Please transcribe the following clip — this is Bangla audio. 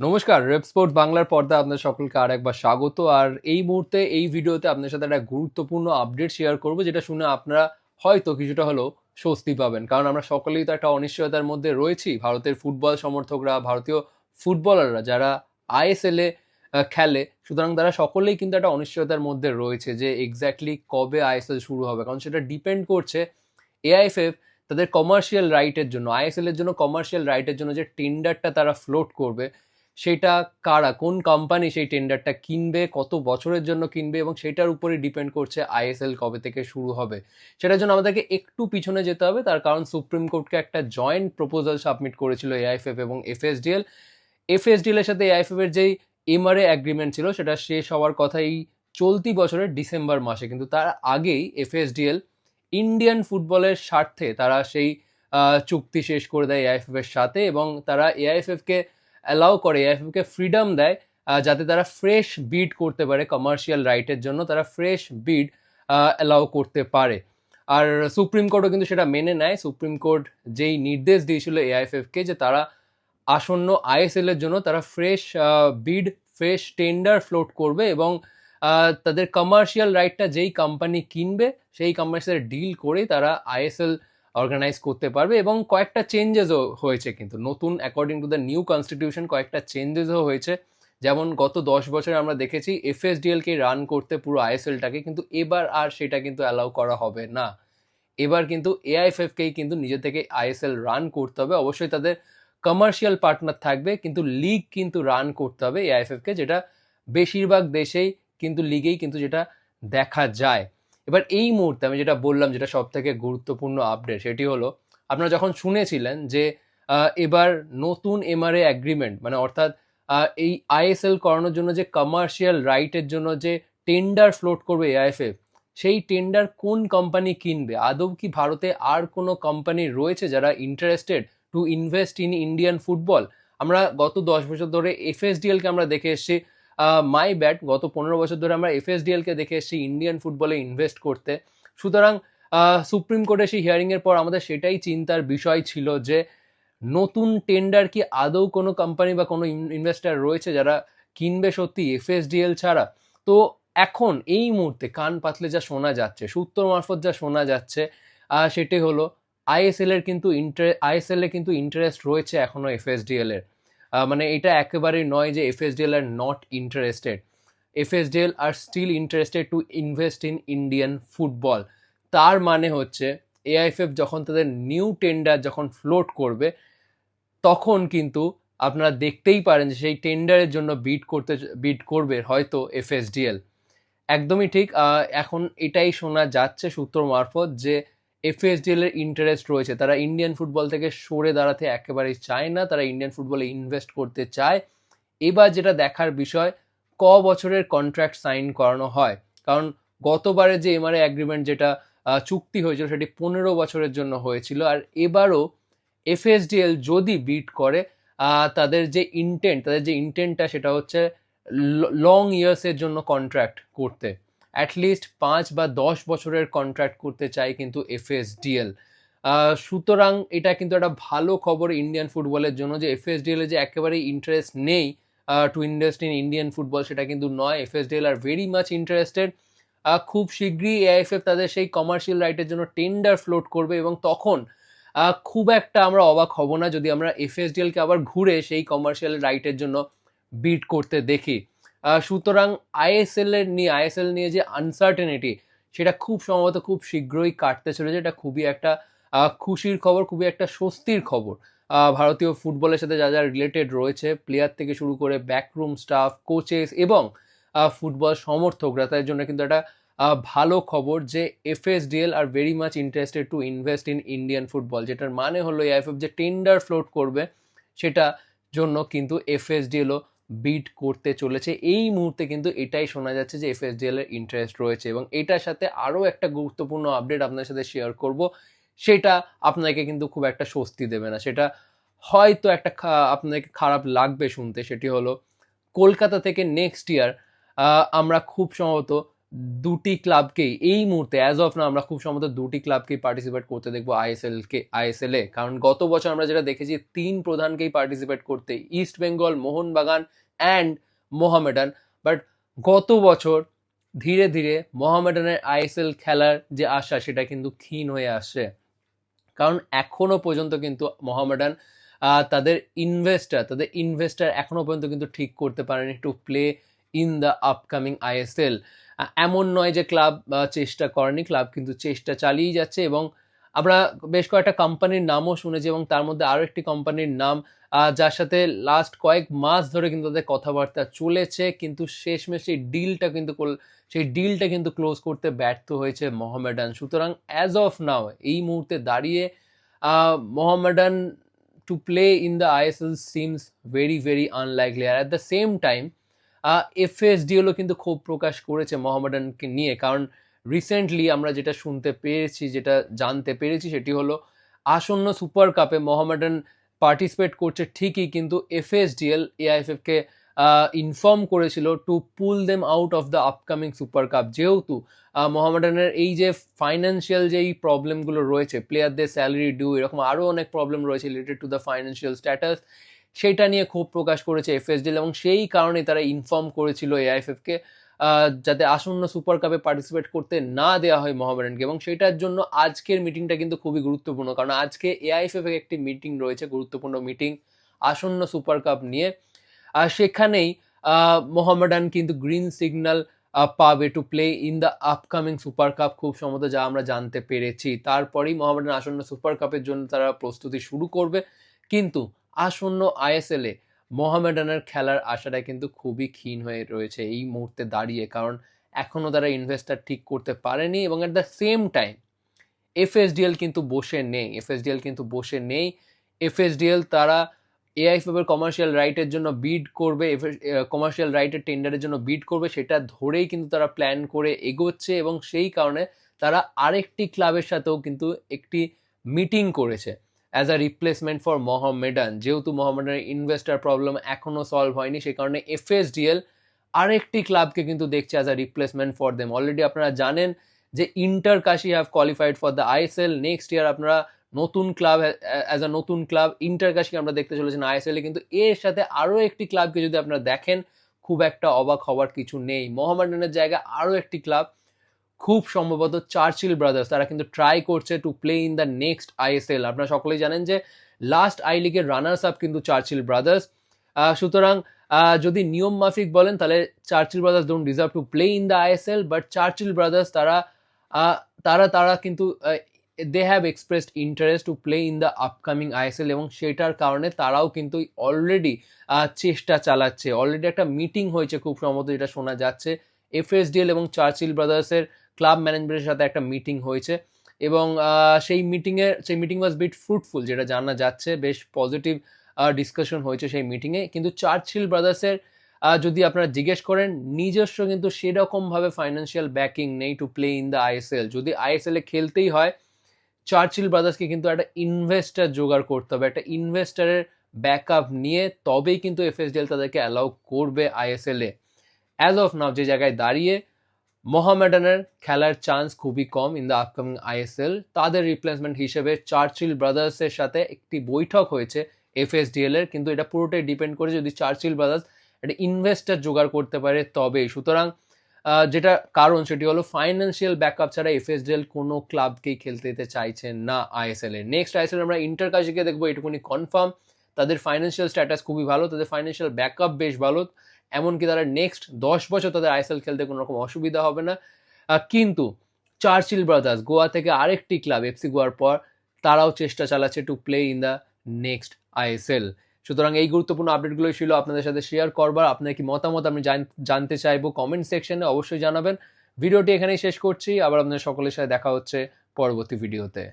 নমস্কার, রেপ স্পোর্ট বাংলার পর্দা আপনাদের সকলকে আর একবার স্বাগত। আর এই মুহূর্তে, এই ভিডিওতে আপনার সাথে একটা গুরুত্বপূর্ণ আপডেট শেয়ার করব, যেটা শুনে আপনারা হয়তো কিছুটা হলেও স্বস্তি পাবেন। কারণ আমরা সকলেই তো একটা অনিশ্চয়তার মধ্যে রয়েছি। ভারতের ফুটবল সমর্থকরা, ভারতীয় ফুটবলাররা যারা আইএসএল খেলে, সুতরাং তারা সকলেই কিন্তু একটা অনিশ্চয়তার মধ্যে রয়েছে যে এক্স্যাক্টলি কবে আইএসএল শুরু হবে। কারণ সেটা ডিপেন্ড করছে এআইএফএফ তাদের কমার্শিয়াল রাইটের জন্য আইএসএল এর জন্য কমার্শিয়াল রাইটের জন্য যে টেন্ডারটা তারা ফ্লোট করবে সেটা কারা, কোন কোম্পানি সেই টেন্ডারটা কিনবে, কত বছরের জন্য কিনবে এবং সেটার উপরে ডিপেন্ড করছে আইএসএল কবে থেকে শুরু হবে। সেটার জন্য আমাদেরকে একটু পিছনে যেতে হবে, তার কারণ সুপ্রিম কোর্টকে একটা জয়েন্ট প্রপোজাল সাবমিট করেছিল এআইএফএফ এবং এফএসডিএল এফএসডিএল এর সাথে এআইএফএফ এর যেই এমআরএ অ্যাগ্রিমেন্ট ছিল, সেটা শেষ হওয়ার কথা এই চলতি বছরের ডিসেম্বর মাসে। কিন্তু তার আগেই এফএসডিএল ইন্ডিয়ান ফুটবলের স্বার্থে তারা সেই চুক্তি শেষ করে দেয় এআইএফএফ এর সাথে এবং তারা এআইএফএফ কে অ্যালাউ করে এআইএফএফ কে ফ্রিডম দেয় যাতে তারা ফ্রেশ বিড করতে পারে কমার্শিয়াল রাইটের জন্য, তারা ফ্রেশ বিড অ্যালাউ করতে পারে। আর সুপ্রিম কোর্টও কিন্তু সেটা মেনে নেয়। সুপ্রিম কোর্ট যেই নির্দেশ দিয়েছিল এআইএফএফ কে যে তারা আসন্ন আইএসএল এর জন্য তারা fresh bid fresh tender float করবে এবং তাদের কমার্শিয়াল রাইটটা যেই কোম্পানি কিনবে, সেই কোম্পানির সাথে ডিল করে তারা আইএসএল অর্গানাইজ করতে পারবে এবং কয়েকটা চেঞ্জেসও হয়েছে কিন্তু। নতুন according to the new constitution কয়েকটা চেঞ্জেসও হয়েছে। যেমন গত দশ বছরে আমরা দেখেছি এফএসডিএলকে রান করতে পুরো আইএসএলটাকে কিন্তু এবার আর সেটা কিন্তু অ্যালাউ করা হবে না। এবার কিন্তু এআইএফএফকেই কিন্তু নিজে থেকে আইএসএল রান করতে হবে। অবশ্যই তাদের কমার্শিয়াল পার্টনার থাকবে কিন্তু লিগ কিন্তু রান করতে হবে এআইএফএফকে যেটা বেশিরভাগ দেশেই কিন্তু লিগেই কিন্তু যেটা দেখা যায়। এবার এই মুহূর্তে আমি যেটা বললাম, যেটা সব থেকে গুরুত্বপূর্ণ আপডেট সেটি হলো, আপনারা যখন শুনেছিলেন যে এবার নতুন এমআরএ অ্যাগ্রিমেন্ট মানে অর্থাৎ এই আইএসএল করানোর জন্য যে কমার্শিয়াল রাইটের জন্য যে টেন্ডার ফ্লোট করবে এআইএফএফ সেই টেন্ডার কোন কোম্পানি কিনবে? আদৌ কি ভারতে আর কোনো কোম্পানি রয়েছে যারা interested to invest in Indian football আমরা গত দশ বছর ধরে এফএসডিএল কে আমরা দেখে এসেছি মাই ব্যাট গত পনেরো বছর ধরে আমরা এফএসডিএল কে দেখে এসেছি ইন্ডিয়ান ফুটবলে ইনভেস্ট করতে। সুতরাং সুপ্রিম কোর্টে সেই হিয়ারিংয়ের পর আমাদের সেটাই চিন্তার বিষয় ছিল যে, নতুন টেন্ডার কি আদৌ কোনো কোম্পানি বা কোনো ইনভেস্টার রয়েছে যারা কিনবে সত্যি এফএসডিএল ছাড়া? তো এখন এই মুহূর্তে কান পাতলে যা শোনা যাচ্ছে, সূত্র মারফত যা শোনা যাচ্ছে সেটি হলো আইএসএল এর কিন্তু ইন্টারে আইএসএল এর কিন্তু ইন্টারেস্ট রয়েছে এখনও এফএসডিএল এর। মানে এটা একেবারেই নয় যে FSDL are not interested FSDL are still interested to invest in Indian football তার মানে হচ্ছে এআইএফএফ যখন তাদের নিউ টেন্ডার যখন ফ্লোট করবে, তখন কিন্তু আপনারা দেখতেই পারেন যে সেই টেন্ডারের জন্য বিড করতে বিড করবে হয়তো এফএসডিএল। একদমই ঠিক এখন এটাই শোনা যাচ্ছে সূত্র মারফত যে এফএসডিএল এর ইন্টারেস্ট রয়েছে। তারা ইন্ডিয়ান ফুটবল থেকে সরে দাঁড়াতে একেবারেই চায় না। তারা ইন্ডিয়ান ফুটবলে ইনভেস্ট করতে চায়। এবার যেটা দেখার বিষয়, ক বছরের কন্ট্রাক্ট সাইন করানো হয়। কারণ গতবারে যে এমআরএ অ্যাগ্রিমেন্ট যেটা চুক্তি হয়েছিল, সেটি পনেরো বছরের জন্য হয়েছিল। আর এবারও এফএসডিএল যদি বিট করে তাদের যে ইন্টেন্ট তাদের যে ইন্টেন্টটা সেটা হচ্ছে লং ইয়ার্সের জন্য কন্ট্রাক্ট করতে। অ্যাটলিস্ট পাঁচ বা দশ বছরের কন্ট্রাক্ট করতে চাই কিন্তু এফএসডিএল সুতরাং এটা কিন্তু একটা ভালো খবর ইন্ডিয়ান ফুটবলের জন্য যে এফএসডিএল যে একেবারেই ইন্টারেস্ট নেই to invest in Indian football সেটা কিন্তু নয়। FSDL are very much interested খুব শীঘ্রই এআইএফএফ তাদের সেই কমার্শিয়াল রাইটের জন্য টেন্ডার ফ্লোট করবে এবং তখন খুব একটা আমরা অবাক হব না যদি আমরা এফএসডিএল কে আবার ঘুরে সেই কমার্শিয়াল রাইটের জন্য বিট করতে দেখি। সুতরাং আইএসএল এর নিয়ে আইএসএল নিয়ে যে আনসার্টেনিটি সেটা খুব সম্ভবত খুব শীঘ্রই কাটতে চলেছে। এটা খুবই একটা খুশির খবর, খুবই একটা স্বস্তির খবর। ভারতীয় ফুটবলের সাথে যা যা রিলেটেড রয়েছে প্লেয়ার থেকে শুরু করে ব্যাকরুম স্টাফ কোচেস এবং ফুটবল সমর্থকরা, তাদের জন্য কিন্তু একটা ভালো খবর যে FSDL are very much interested to invest in Indian football যেটার মানে হলো এআইএফএফ যে টেন্ডার ফ্লোট করবে, সেটা জন্য কিন্তু এফএসডিএলও বিট করতে চলেছে। এই মুহূর্তে কিন্তু এটাই শোনা যাচ্ছে যে এফএসডিএল এর ইন্টারেস্ট রয়েছে এবং এটার সাথে আরও একটা গুরুত্বপূর্ণ আপডেট আপনার সাথে শেয়ার করব। সেটা আপনাকে কিন্তু খুব একটা স্বস্তি দেবে না। সেটা হয়তো একটা আপনাকে খারাপ লাগবে শুনতে। সেটি হলো কলকাতা থেকে নেক্সট ইয়ার আমরা খুব সম্ভবত দুটি ক্লাবকেই এই মুহূর্তে অ্যাজ অফ না আমরা খুব সম্ভবত দুটি ক্লাবকেই পার্টিসিপেট করতে দেখব আইএসএল কে আইএসএল এ। কারণ গত বছর আমরা যেটা দেখেছি, তিন প্রধানকেই পার্টিসিপেট করতে east Bengal Mohun Bagan and Mohammedan but গত বছর ধীরে ধীরে মোহামেডানের আইএসএল খেলার যে আশা, সেটা কিন্তু ক্ষীণ হয়ে আসছে। কারণ এখনও পর্যন্ত কিন্তু মোহামেডান তাদের ইনভেস্টার তাদের ইনভেস্টার এখনও পর্যন্ত কিন্তু ঠিক করতে পারেনি to play in the upcoming ISL এমন নয় যে ক্লাব চেষ্টা করেনি ক্লাব কিন্তু চেষ্টা চালিয়ে যাচ্ছে এবং আমরা বেশ কয়েকটা কোম্পানির নামও শুনেছি এবং তার মধ্যে আরও একটি কোম্পানির নাম যার সাথে লাস্ট কয়েক মাস ধরে কিন্তু তাদের কথাবার্তা চলেছে কিন্তু শেষমেশ সেই ডিলটা কিন্তু সেই ডিলটা কিন্তু ক্লোজ করতে ব্যর্থ হয়েছে মোহামেডান সুতরাং অ্যাজ অফ নাও এই মুহূর্তে দাঁড়িয়ে আহ, Mohammedan to play in the ISL seems very very unlikely R at the same time এফএসডিএলও কিন্তু ক্ষোভ প্রকাশ করেছে মোহামেডানকে নিয়ে। কারণ রিসেন্টলি আমরা যেটা শুনতে পেরেছি যেটা জানতে পেরেছি, সেটি হলো আসন্ন সুপার কাপে মোহামেডান পার্টিসিপেট করছে ঠিকই, কিন্তু এফএসডিএল এআইএফএফকে ইনফর্ম করেছিল to pull them out of the upcoming super cup যেহেতু মোহামেডানের এই যে ফাইন্যান্সিয়াল যেই প্রবলেমগুলো রয়েছে প্লেয়ারদের স্যালারি ডিউ এরকম আরও অনেক প্রবলেম রয়েছে related to the financial status সেইটা নিয়ে ক্ষোভ প্রকাশ করেছে এফএসডিএল এবং সেই কারণে তারা ইনফর্ম করেছিল এআইএফএফকে যাতে আসন্ন সুপার কাপে পার্টিসিপেট করতে না দেওয়া হয় মোহামেডানকে এবং সেটার জন্য আজকের মিটিংটা কিন্তু খুবই গুরুত্বপূর্ণ। কারণ আজকে এআইএফএফ একটি মিটিং রয়েছে গুরুত্বপূর্ণ মিটিং আসন্ন সুপার কাপ নিয়ে। আর সেখানেই আহ, মোহামেডান কিন্তু গ্রিন সিগন্যাল পাবে to play in the upcoming super cup খুব সম্ভবত যা আমরা জানতে পেরেছি। তারপরেই মোহামেডান আসন্ন সুপার কাপের জন্য তারা প্রস্তুতি শুরু করবে। কিন্তু আসন্ন আইএসএল মোহামেডানের খেলার আশাটা কিন্তু খুবই ক্ষীণ হয়ে রয়েছে এই মুহূর্তে দাঁড়িয়ে, কারণ এখনও তারা ইনভেস্টার ঠিক করতে পারেনি এবং at the same time FSDL কিন্তু বসে নেই, এফএসডিএল কিন্তু বসে নেই। এফএসডিএল তারা এআইএফএফ এর কমার্শিয়াল রাইটের জন্য বিড করবে কমার্শিয়াল রাইটের টেন্ডারের জন্য বিড করবে, সেটা ধরেই কিন্তু তারা প্ল্যান করে এগোচ্ছে এবং সেই কারণে তারা আরেকটি ক্লাবের সাথেও কিন্তু একটি মিটিং করেছে। As a replacement for Mohammedan যেহেতু মোহামেডানের ইনভেস্টার প্রবলেম এখনও সলভ হয়নি সেই কারণে এফএসডিএল আরেকটি ক্লাবকে কিন্তু দেখছে as a replacement for them already আপনারা জানেন যে inter Kashi have qualified for the ISL next year আপনারা নতুন ক্লাব অ্যাজ আ নতুন ক্লাব ইন্টার কাশি আমরা দেখতে চলেছেন আইএসএল কিন্তু এর সাথে আরও একটি ক্লাবকে যদি আপনারা দেখেন, খুব একটা অবাক হওয়ার কিছু নেই। মোহামেডানের জায়গায় আরও একটি ক্লাব খুব সম্ভবত চার্চিল ব্রাদার্স, তারা কিন্তু ট্রাই করছে to play in the next ISL আপনারা সকলেই জানেন যে লাস্ট আই লিগের রানার্স আপ কিন্তু চার্চিল ব্রাদার্স। সুতরাং যদি নিয়ম মাফিক বলেন, তাহলে Churchill Brothers don't deserve to play in the ISL but Churchill Brothers তারা তারা তারা কিন্তু they have expressed interest to play in the upcoming ISL এবং সেটার কারণে তারাও কিন্তু অলরেডি চেষ্টা চালাচ্ছে। অলরেডি একটা মিটিং হয়েছে খুব সম্ভবত, যেটা শোনা যাচ্ছে। এফএসডিএল এবং চার্চিল ব্রাদার্সের ক্লাব ম্যানেজমেন্টের সাথে একটা মিটিং হয়েছে এবং সেই মিটিংয়ে সেই মিটিং ওয়াজ বিট ফ্রুটফুল যেটা জানা যাচ্ছে, বেশ পজিটিভ ডিসকাশন হয়েছে সেই মিটিংয়ে কিন্তু চার্চিল ব্রাদার্সের যদি আপনারা জিজ্ঞেস করেন, নিজস্ব কিন্তু সেরকমভাবে ফাইন্যান্সিয়াল ব্যাকিং নেই to play in the ISL যদি আইএসএল খেলতেই হয়, চার্চিল ব্রাদার্সকে কিন্তু একটা ইনভেস্টার জোগাড় করতে হবে, একটা ইনভেস্টারের ব্যাকআপ নিয়ে, তবেই কিন্তু এফএসডিএল তাদেরকে অ্যালাউ করবে আইএসএল অ্যাজ অফ নাও যে জায়গায় দাঁড়িয়ে মোহামেডানের খেলার চান্স খুবই কম ইন দ্য আপকামিং আইএসএল তাদের রিপ্লেসমেন্ট হিসেবে চার্চিল ব্রাদার্সের সাথে একটি বৈঠক হয়েছে এফএসডিএল এর, কিন্তু এটা পুরোটাই ডিপেন্ড করে যদি চার্চিল ব্রাদার্স একটা ইনভেস্টার জোগাড় করতে পারে তবেই। সুতরাং যেটা কারণ সেটি হলো ফাইন্যান্সিয়াল ব্যাকআপ ছাড়া এফএসডিএল কোনো ক্লাবকেই খেলতে দিতে চাইছে না আইএসএল এ। নেক্সট আইএসএল আমরা ইন্টার কাশিকে দেখব, এটুকুনি কনফার্ম তাদের ফাইন্যান্সিয়াল স্ট্যাটাস খুবই ভালো, তাদের ফাইন্যান্সিয়াল ব্যাকআপ বেশ ভালো। এমনকি তারা নেক্সট দশ বছর তাদের আইএসএল খেলতে কোনো রকম অসুবিধা হবে না। কিন্তু চার্চিল ব্রাদার্স গোয়া থেকে আরেকটি ক্লাব এফসি গোয়ার পর তারাও চেষ্টা চালাচ্ছে to play in the next ISL সুতরাং এই গুরুত্বপূর্ণ আপডেটগুলো ছিল আপনাদের সাথে শেয়ার করবার। আপনার কি মতামত আমি জানতে চাইব কমেন্ট সেকশনে অবশ্যই জানাবেন। ভিডিওটি এখানেই শেষ করছি। আবার আপনাদের সকলের সাথে দেখা হচ্ছে পরবর্তী ভিডিওতে